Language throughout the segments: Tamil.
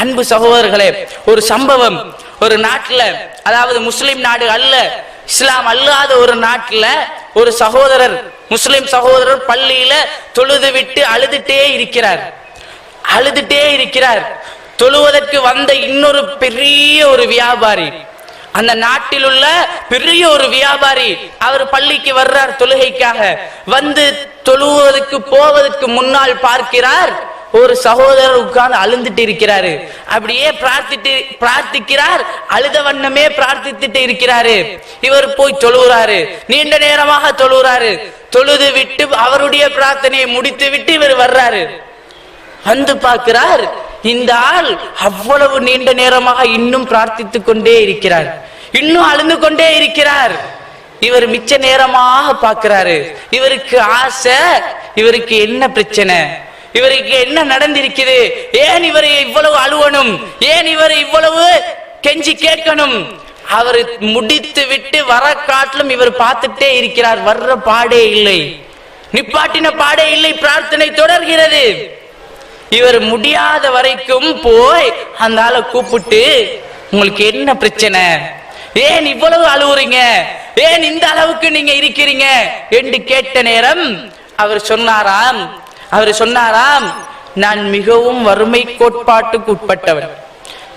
அன்பு சகோதரர்களே ஒரு சம்பவம் ஒரு நாட்டில் அதாவது முஸ்லிம் நாடு அல்ல இஸ்லாம் அல்லாத ஒரு நாட்டில் ஒரு சகோதரர் முஸ்லிம் சகோதரர் பள்ளியில தொழுது விட்டு அழுதுட்டே இருக்கிறார். அழுதுட்டே இருக்கிறார். தொழுவதற்கு வந்த இன்னொரு பெரிய ஒரு வியாபாரி. அந்த நாட்டில் உள்ள பெரிய ஒரு வியாபாரி அவர் பள்ளிக்கு வர்றார் தொழுகைக்காக. வந்து தொழுவதற்கு போவதற்கு முன்னால் பார்க்கிறார். ஒரு சகோதரர் உட்கார்ந்து அழுந்துட்டு இருக்கிறாரு. அப்படியே பிரார்த்திட்டு பிரார்த்திக்கிறார். அழுத வண்ணமே பிரார்த்தித்துட்டு இருக்கிறாரு. இவர் போய் தொழுகிறாரு நீண்ட நேரமாக தொழுகிறாரு தொழுது விட்டு அவருடைய பிரார்த்தனையை முடித்து விட்டு இவர் வர்றாரு. வந்து பார்க்கிறார். இந்த ஆள் அவ்வளவு நீண்ட நேரமாக இன்னும் பிரார்த்தித்துக் கொண்டே இருக்கிறார். இன்னும் அழுந்து கொண்டே இருக்கிறார். இவர் மிச்ச நேரமாக பார்க்கிறாரு. இவருக்கு ஆசை இவருக்கு என்ன பிரச்சனை? இவருக்கு என்ன நடந்திருக்குது? ஏன் இவரை இவ்வளவு அழுவணும்? ஏன் இவரை இவ்வளவு கெஞ்சி கேட்கணும்? அவர் முடித்து விட்டு வர காட்டிலும் இவர் பார்த்துட்டே இருக்கிறார். வர்ற பாடே இல்லை. நிப்பாட்டின பாடே இல்லை. பிரார்த்தனை தொடர்கிறது. இவர் முடியாத வரைக்கும் போய் அந்த ஆளை கூப்பிட்டு உங்களுக்கு என்ன பிரச்சனை? ஏன் இவ்வளவு அழுவுறீங்க? ஏன் இந்த அளவுக்கு நீங்க இருக்கிறீங்க? என்று கேட்ட நேரம் அவர் சொன்னாராம். அவர் சொன்னாராம் நான் மிகவும் வறுமை கோட்பாட்டுக்கு உட்பட்டவன்.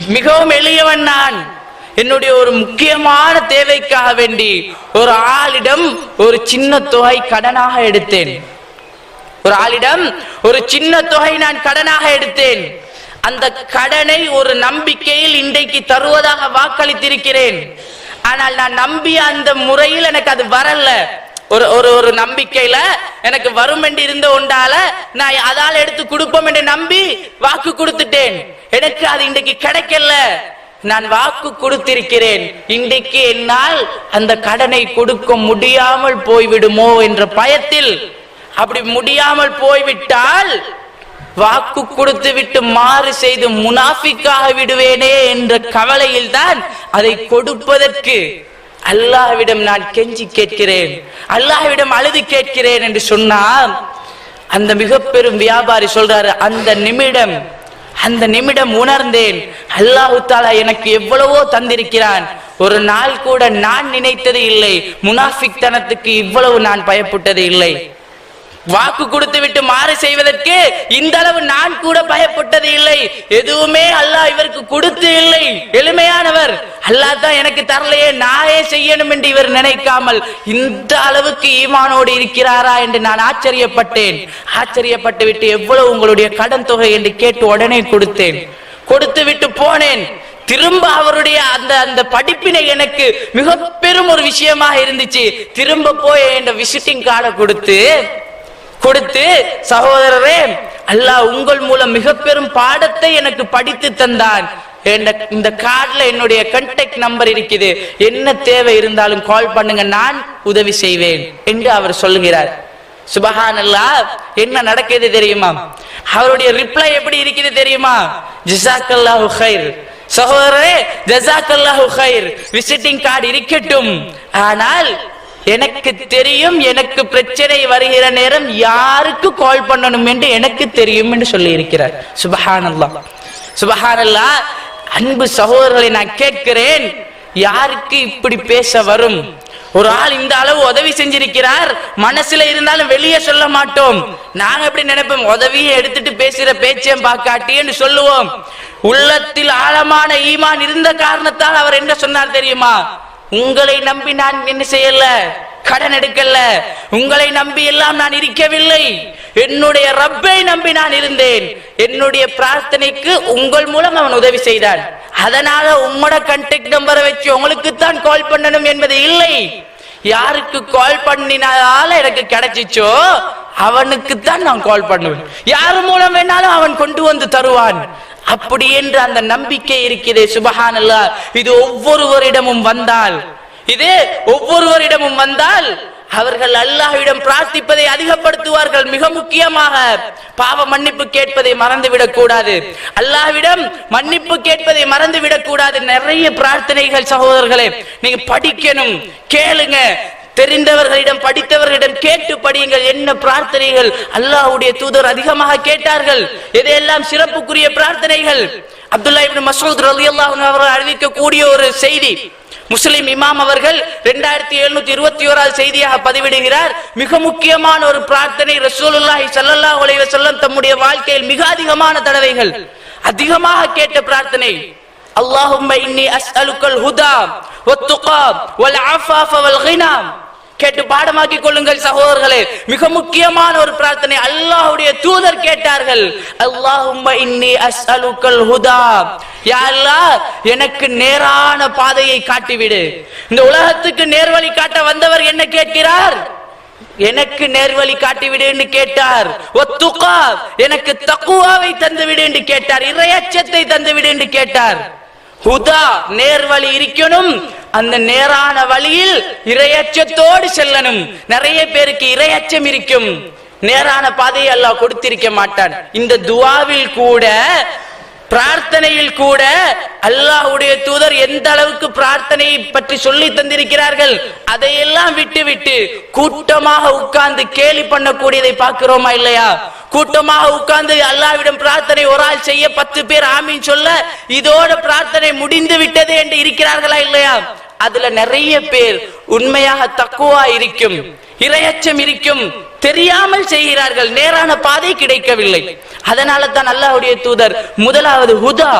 மிகவும் எளியவன் நான். என்னுடைய ஒரு முக்கியமான தேவைக்காக வேண்டி ஒரு ஆளிடம் ஒரு சின்ன தொகை கடனாக எடுத்தேன். ஒரு ஆளிடம் ஒரு சின்ன தொகை நான் கடனாக எடுத்தேன். அந்த கடனை ஒரு நம்பிக்கையில் இன்றைக்கு தருவதாக வாக்களித்திருக்கிறேன். ஆனால் நான் நம்பிய அந்த முறையில் எனக்கு அது வரல. ஒரு ஒரு ஒரு நம்பிக்கையில எனக்கு வரும் என்று இருந்த ஒன்றால நான் அதால எடுத்து கொடுப்போம் என்று நம்பி வாக்கு கொடுத்துட்டேன். எனக்கு அது இன்றைக்கு கிடைக்கல. நான் வாக்கு கொடுத்திருக்கிறேன். இன்றைக்கு என்னால் அந்த கடனை கொடுக்க முடியாமல் போய்விடுமோ என்ற பயத்தில் அப்படி முடியாமல் போய்விட்டால் வாக்கு கொடுத்து விட்டு மாறு செய்து முனாஃபிக்காக விடுவேனே என்ற கவலையில் தான் அதை கொடுப்பதற்கு அல்லாஹ்விடம் நான் கெஞ்சி கேட்கிறேன். அல்லாஹ்விடம் அழுது கேட்கிறேன் என்று சொன்னால் அந்த மிக பெரும் வியாபாரி சொல்றாரு அந்த நிமிடம் அந்த நிமிடம் உணர்ந்தேன். அல்லாஹு தாலா எனக்கு எவ்வளவோ தந்திருக்கிறான். ஒரு நாள் கூட நான் நினைத்தது இல்லை. முனாஃபிக் தனத்துக்கு இவ்வளவு நான் பயப்பட்டது இல்லை. வாக்கு கொடுத்து விட்டு மாறு செய்வதற்கு இந்த அளவு நான் கூட பயப்பட்டது இல்லை. எதுவுமே அல்லாஹ் இவருக்கு கொடுத்து இல்லை. எளிமையானவர். அல்லாஹ் தான் எனக்கு தரலையே நானே செய்யணும் என்று இவர் நினைக்காமல் இந்த அளவுக்கு ஈமானோடு இருக்கிறாரா என்று நான் ஆச்சரியப்பட்டேன். ஆச்சரியப்பட்டு விட்டு எவ்வளவு உங்களுடைய கடன் தொகை என்று கேட்டு உடனே கொடுத்தேன். கொடுத்து விட்டு போனேன். திரும்ப அவருடைய அந்த அந்த படிப்பினை எனக்கு மிக பெரும் ஒரு விஷயமாக இருந்துச்சு. திரும்ப போய் என் விசிட்டிங் கார்டை கொடுத்து கொடுத்து சகோதரரே அல்லாஹ் உங்கள் மூலம் மிக பெரும் பாடத்தை எனக்கு படித்து தந்தான். இந்த கார்டுல என்னுடைய கண்டெக்ட் நம்பர் இருக்குது. என்ன தேவை இருந்தாலும் கால் பண்ணுங்க நான் உதவி செய்வேன் என்று அவர் சொல்லுகிறார். சுபஹான் அல்லா என்ன நடக்குது தெரியுமா? அவருடைய ரிப்ளை எப்படி இருக்குது தெரியுமா? ஜிசாக்கல்லாஹு ஹைர் சகோதரரே ஜசாக்கல்லாஹு ஹைர் விசிட்டிங் கார்டு இருக்கட்டும். ஆனால் எனக்கு தெரியும் எனக்கு பிரச்சனை வருகிற நேரம் யாருக்கு கால் பண்ணணும் என்று எனக்கு தெரியும் என்று சொல்லி இருக்கிறார் சுபஹானல்லா சுபஹானல்லா அன்பு சகோதரர்களை நான் கேட்கிறேன் யாருக்கு இப்படி பேச வரும்? ஒரு ஆள் இந்த அளவு உதவி செஞ்சிருக்கிறார் மனசுல இருந்தாலும் வெளியே சொல்ல மாட்டோம். நாங்க எப்படி நினைப்போம்? உதவியை எடுத்துட்டு பேசுற பேச்சையும் பாக்காட்டின்னு சொல்லுவோம். உள்ளத்தில் ஆழமான ஈமான் இருந்த காரணத்தால் அவர் என்ன சொன்னார் தெரியுமா? உங்களை நம்பி நான் என்ன செய்யல? கடன் எடுக்கல. உங்களை நம்பி எல்லாம் நான் இருக்கவில்லை. என்னுடைய ரப்பை நம்பி நான் இருந்தேன். என்னுடைய பிரார்த்தனைக்கு உங்கள் மூலம் அவன் உதவி செய்தான் அதனால உங்களோட கண்டெக்ட் நம்பரை வச்சு உங்களுக்கு தான் கால் பண்ணணும் என்பது இல்லை. யாருக்கு கால் பண்ணினால எனக்கு கிடைச்சிச்சோ அவனுக்கு தான் நான் கால் பண்ணுவேன். யார் மூலம் வேணாலும் அவன் கொண்டு வந்து தருவான். அப்படி என்று அந்த நம்பிக்கை இருக்கிறதே சுபஹானல்லா இது ஒவ்வொருவரிடமும் வந்தால் இது ஒவ்வொருவரிடமும் வந்தால் அவர்கள் அல்லாஹ்விடம் பிரார்த்திப்பதை அதிகப்படுத்துவார்கள். மிக முக்கியமாக பாவ மன்னிப்பு கேட்பதை மறந்துவிடக் கூடாது. அல்லாஹ்விடம் மன்னிப்பு கேட்பதை மறந்துவிடக் கூடாது. நிறைய பிரார்த்தனைகள் சகோதரர்களே நீங்க படிக்கணும் கேளுங்க. தெரிந்தவர்களிடம் படித்தவர்களிடம் கேட்டு படியுங்கள். என்ன பிரார்த்தனைகள்? அல்லாஹ்வுடைய தூதர் அதிகமாக கேட்டார்கள். எதையெல்லாம் சிறப்புக்குரிய பிரார்த்தனைகள்? அப்துல்லா இப்னு மசூத் ரலியல்லாஹு அன்ஹு அவர்கள் அறிவிக்கக்கூடிய ஒரு செய்தி. முஸ்லிம் இமாம் அவர்கள் இரண்டாயிரத்தி எழுநூத்தி இருபத்தி ஓராவது செய்தியாக பதிவிடுகிறார். மிக முக்கியமான ஒரு பிரார்த்தனை ரசூலுல்லாஹி சல்லல்லா அலைஹி செல்லம் தம்முடைய வாழ்க்கையில் மிக அதிகமான தடவைகள். அதிகமாக கேட்ட பிரார்த்தனை அல்லாஹும் இன்னி அஸ்அலுக்கல் ஹுதா والتقى والعفاف والغنى கேட்டு பாடமாக்கி கொள்ளுங்கள் சகோதரர்களே. மிக முக்கியமான ஒரு பிரார்த்தனை. அல்லாஹுடைய தூதர் கேட்டார்கள். அல்லாஹும் இன்னி அஸ்அலுக்கல் ஹுதா. யா அல்லாஹ் எனக்கு நேரான பாதையை காட்டிவிடு. இந்த உலகத்துக்கு நேர்வழி காட்ட வந்தவர் என்ன கேட்கிறார்? எனக்கு நேர்வழி காட்டிவிடு என்று கேட்டார். ஒத்துக்கா எனக்கு தக்குவாவை தந்துவிடு என்று கேட்டார். இறையச்சத்தை தந்துவிடு என்று கேட்டார். ஹுதா நேர்வழி இருக்கணும். அந்த நேரான வழியில் இரையச்சத்தோடு செல்லணும். நிறைய பேருக்கு இரையச்சம் இருக்கும். நேரான பாதையை அல்லாஹ் கொடுத்திருக்க மாட்டான். இந்த துவாவில் கூட பிரார்த்தனையில் கூட அல்லாஹ்வுடைய தூதர் எந்த அளவுக்கு பிரார்த்தனையை பற்றி சொல்லி தந்திருக்கிறார்கள்? அதையெல்லாம் விட்டு விட்டு கூட்டமாக உட்கார்ந்து கேலி பண்ணக்கூடியதை பார்க்கிறோமா இல்லையா? கூட்டமாக உட்கார்ந்து அல்லாவிடம் பிரார்த்தனை ஒரு ஆள் செய்ய பத்து பேர் ஆமீன் சொல்ல இதோட பிரார்த்தனை முடிந்து விட்டது என்று இருக்கிறார்களா இல்லையா? அதுல நிறைய பேர் உண்மையாக தக்குவா இருக்கும் இரையச்சம் இருக்கும் தெரியாமல் செய்கிறார்கள் நேரான பாதை கிடைக்கவில்லை. அதனால தான் அல்லாஹ்வுடைய தூதர் முதலாவது ஹுதா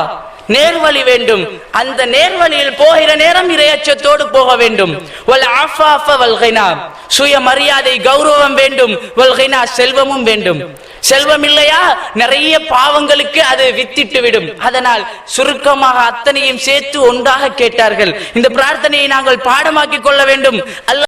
நேர்வழி வேண்டும். அந்த நேர்வழியில் போகிற நேரம் இரையச்சத்தோடு போக வேண்டும். சுய மரியாதை கௌரவம் வேண்டும். வல் செல்வமும் வேண்டும். செல்வம் இல்லையா? நிறைய பாவங்களுக்கு அது வித்திட்டு விடும் அதனால் சுருக்கமாக அத்தனையும் சேர்த்து ஒன்றாக கேட்டார்கள். இந்த பிரார்த்தனையை நாங்கள் பாடமாக்கிக் கொள்ள வேண்டும். அல்ல